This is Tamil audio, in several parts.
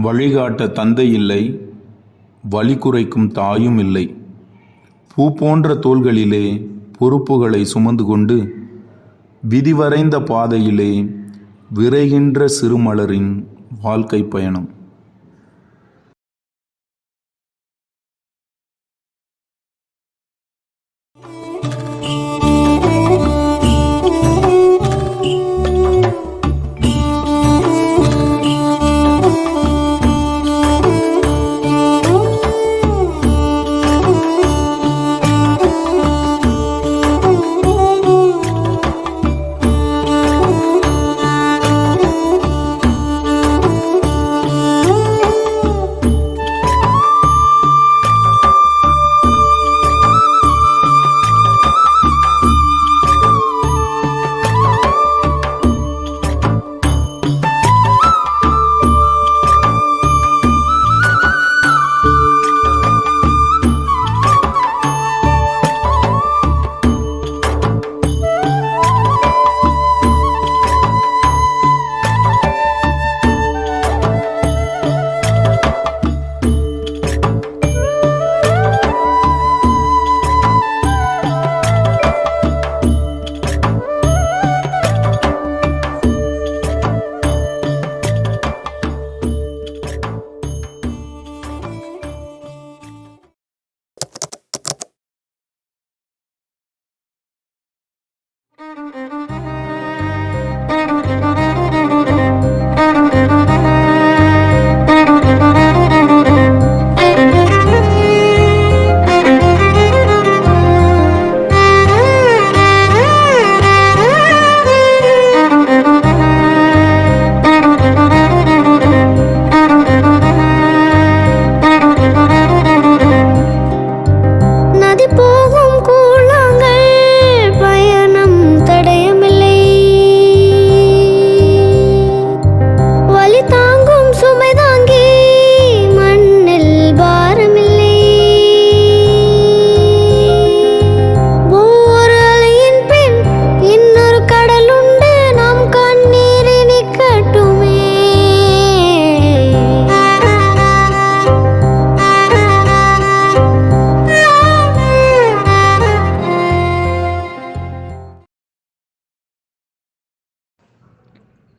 வழிகாட்ட தந்தை இல்லை வலி குறைக்கும் தாயும் இல்லை. பூ போன்ற தோள்களிலே பொறுப்புகளை சுமந்து கொண்டு விதிவரைந்த பாதையிலே விரைகின்ற சிறுமலரின் வாழ்க்கை பயணம்.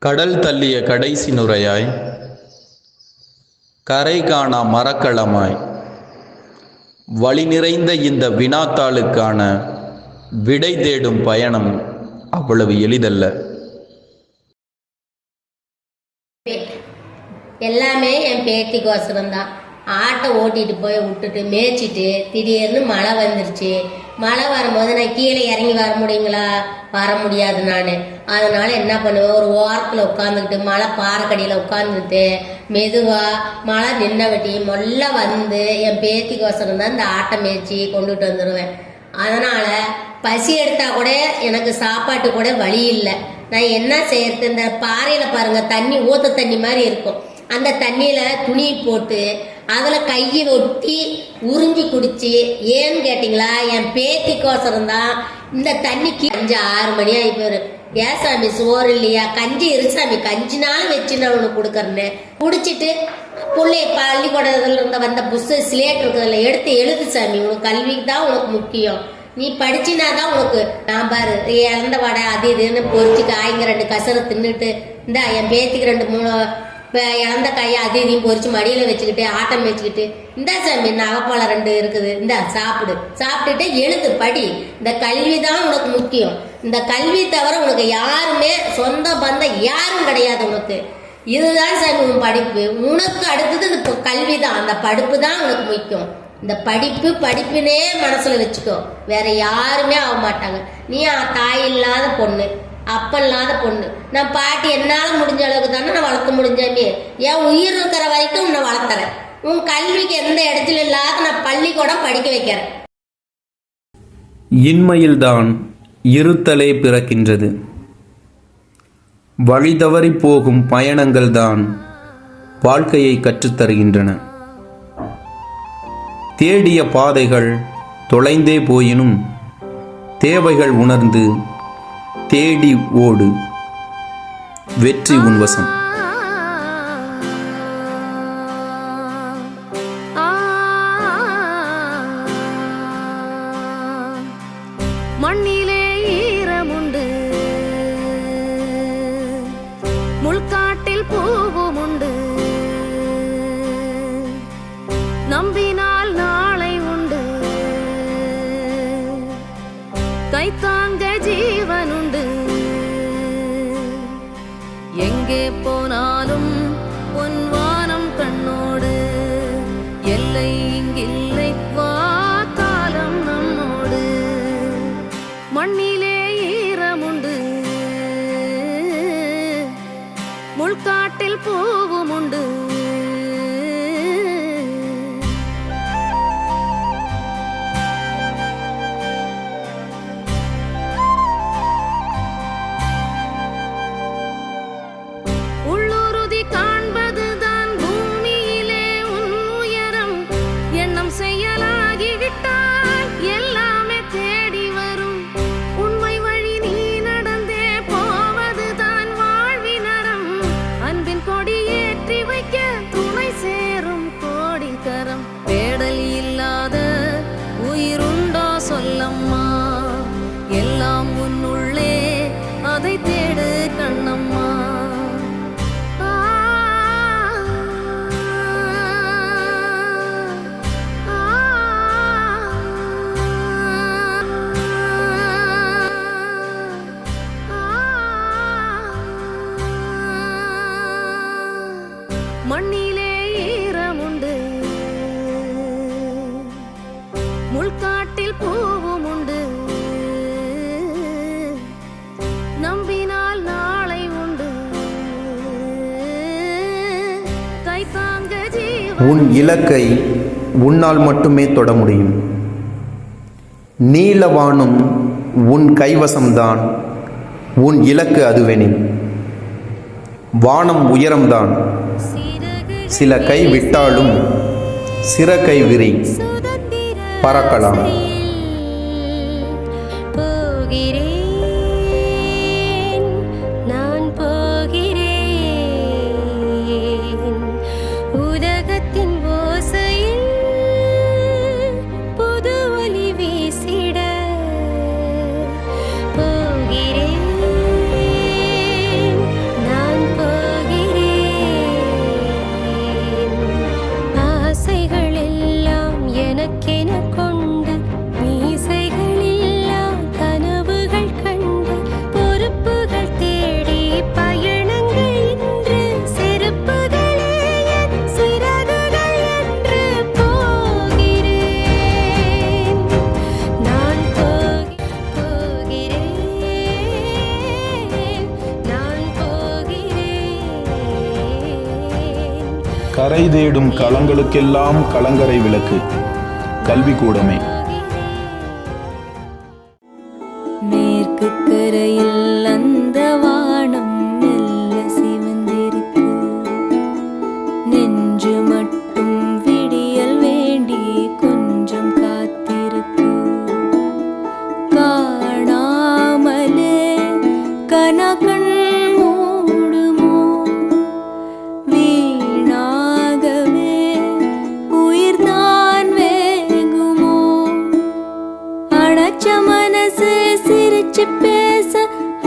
கடல் தள்ளிய கடைசி நுரையாய் கரை காணா மரக்களமாய் வழி நிறைந்த இந்த வினாத்தாளுக்கான விடை தேடும் பயணம் அவ்வளவு எளிதல்ல. எல்லாமே என் பேத்திக்கோசரம் தான் ஆட்டை ஓட்டிட்டு போய் விட்டுட்டு மேய்ச்சிட்டு திடீர்னு மழை வந்துருச்சு. மழை வரும்போது நான் கீழே இறங்கி வர முடியுங்களா? வர முடியாது நான். அதனால என்ன பண்ணுவேன்? ஒரு ஓரத்தில் உட்காந்துக்கிட்டு மழை பாறைக்கடியில் உட்காந்துட்டு மெதுவாக மழை நின்ன வெட்டி மொல்ல வந்து என் பேத்திக்கோசரம் தான் இந்த ஆட்டை மேய்ச்சி கொண்டுட்டு வந்துடுவேன் அதனால் பசி எடுத்தால் கூட எனக்கு சாப்பாட்டு கூட வழி இல்லை. நான் என்ன செய்யறது? இந்த பாறையில் பாருங்கள் தண்ணி ஊத்த தண்ணி மாதிரி இருக்கும். அந்த தண்ணியில் துணி போட்டு அதில் கையை ஒட்டி உறிஞ்சி குடிச்சு ஏன்னு கேட்டிங்களா? என் பேத்திக்கோசரம் தான் இந்த தண்ணிக்கு அஞ்சு ஆறு மணி ஆகிப்போரு போயிரும் ஏன் சாமி சோறு இல்லையா? கஞ்சி இரு சாமி கஞ்சினாலும் வச்சு நான் உனக்கு கொடுக்குறேன்னு. குடிச்சிட்டு பிள்ளை பள்ளிக்கூடத்துல இருந்த வந்த புஸ்தக சிலேட் இருக்கிறதுல எடுத்து எழுது சாமி உனக்கு கல்விக்கு தான் உனக்கு முக்கியம். நீ படிச்சினா தான் உனக்கு. நான் பாரு இறந்த வடை அது இதுன்னு பொறிச்சு காய்ங்க ரெண்டு கசரை தின்னுட்டு இந்த என் பேத்திக்கு ரெண்டு மூணு இழந்த கையை அது இதையும் பொறிச்சு மடியில் வச்சுக்கிட்டு ஆட்டம் வச்சுக்கிட்டு இந்த சாமி நகைப்பழம் ரெண்டு இருக்குது? இந்த சாப்பிடு. சாப்பிட்டுட்டு எழுத்து படி. இந்த கல்வி தான் உனக்கு முக்கியம். இந்த கல்வி தவிர உனக்கு யாருமே சொந்த பந்தம் யாரும் கிடையாது உனக்கு. இதுதான் சாமி உன் படிப்பு. உனக்கு அடுத்தது இந்த கல்வி தான். அந்த படிப்பு தான் உனக்கு முக்கியம். இந்த படிப்பு படிப்புனே மனசில் வச்சுக்கோ. வேற யாருமே ஆக மாட்டாங்க நீ தாய் இல்லாத பொண்ணு. அப்பல்லாத பொண்ணு. நான் பாட்டி என்னால் முடிஞ்ச அளவுக்கு தானே நான் வளர்க்க முடிஞ்சாமே என் உயிர் இருக்கிற வரைக்கும் உன்னை வளர்த்துறேன். உன் கல்விக்கு எந்த இடத்துல இல்லாத நான் பள்ளிக்கூடம் படிக்க வைக்கிறேன். இன்மையில்தான் இருத்தலே பிறக்கின்றது. வழி தவறி போகும் பயணங்கள் தான் வாழ்க்கையை கற்றுத்தருகின்றன. தேடிய பாதைகள் தொலைந்தே போயினும் தேவைகள் உணர்ந்து தேடி ஓடு. வெற்றி உன்வசம் மண்ணிலே ஈரமுண்டு. முள்காட்டில் பூவும் காட்டில் பூவும் உண்டு. நம்பினால் நாளை உண்டு. கைத்தாங்க உன் இலக்கை உன்னால் மட்டுமே தொட முடியும். நீலவானும் உன் கைவசம்தான். உன் இலக்கு அதுவெனில். வானம் உயரம்தான். சில கை விட்டாலும் சிற கை விரை. பறக்கலாம். போகிறேன் நான் போகிறேன். உலகத்தின் எனக்கென கொண்டு மீசைகள் கனவுகள் கண்டு பொறுப்புகள் தேடி பயணங்கள் இன்று செருப்புகளே என் சிறகுகள் என்று போகிறேன். நான் போகி- போகிறேன். நான் போகிறேன். கரை தேடும் களங்களுக்கெல்லாம் கலங்கரை விளக்கு. கல்விக்கூடமே அடைச்ச மனசு சிரிச்சு பேச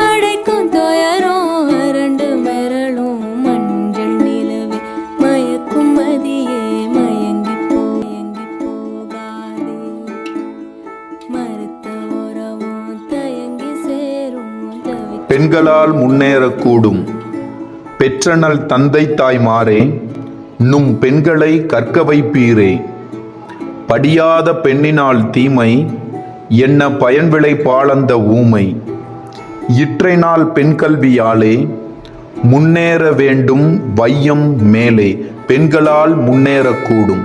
அடைக்கும் துயரும் அரண்டு மிரளும் மஞ்சள் நிலவே. மயக்கும் மதியே மயங்கி போயங்கி போகாதே. மறுத்த உறவும் தயங்கி சேரும் பெண்களால் முன்னேறக்கூடும். பெற்றனல் தந்தை தாய்மாரே நும் பெண்களை கற்க வைப்பீரே. படியாத பெண்ணினால் தீமை என்ன பயன்விளை பாழந்த ஊமை? இற்றை நாள் பெண்கல்வியாலே முன்னேற வேண்டும் வையம் மேலே. பெண்களால் முன்னேறக்கூடும்.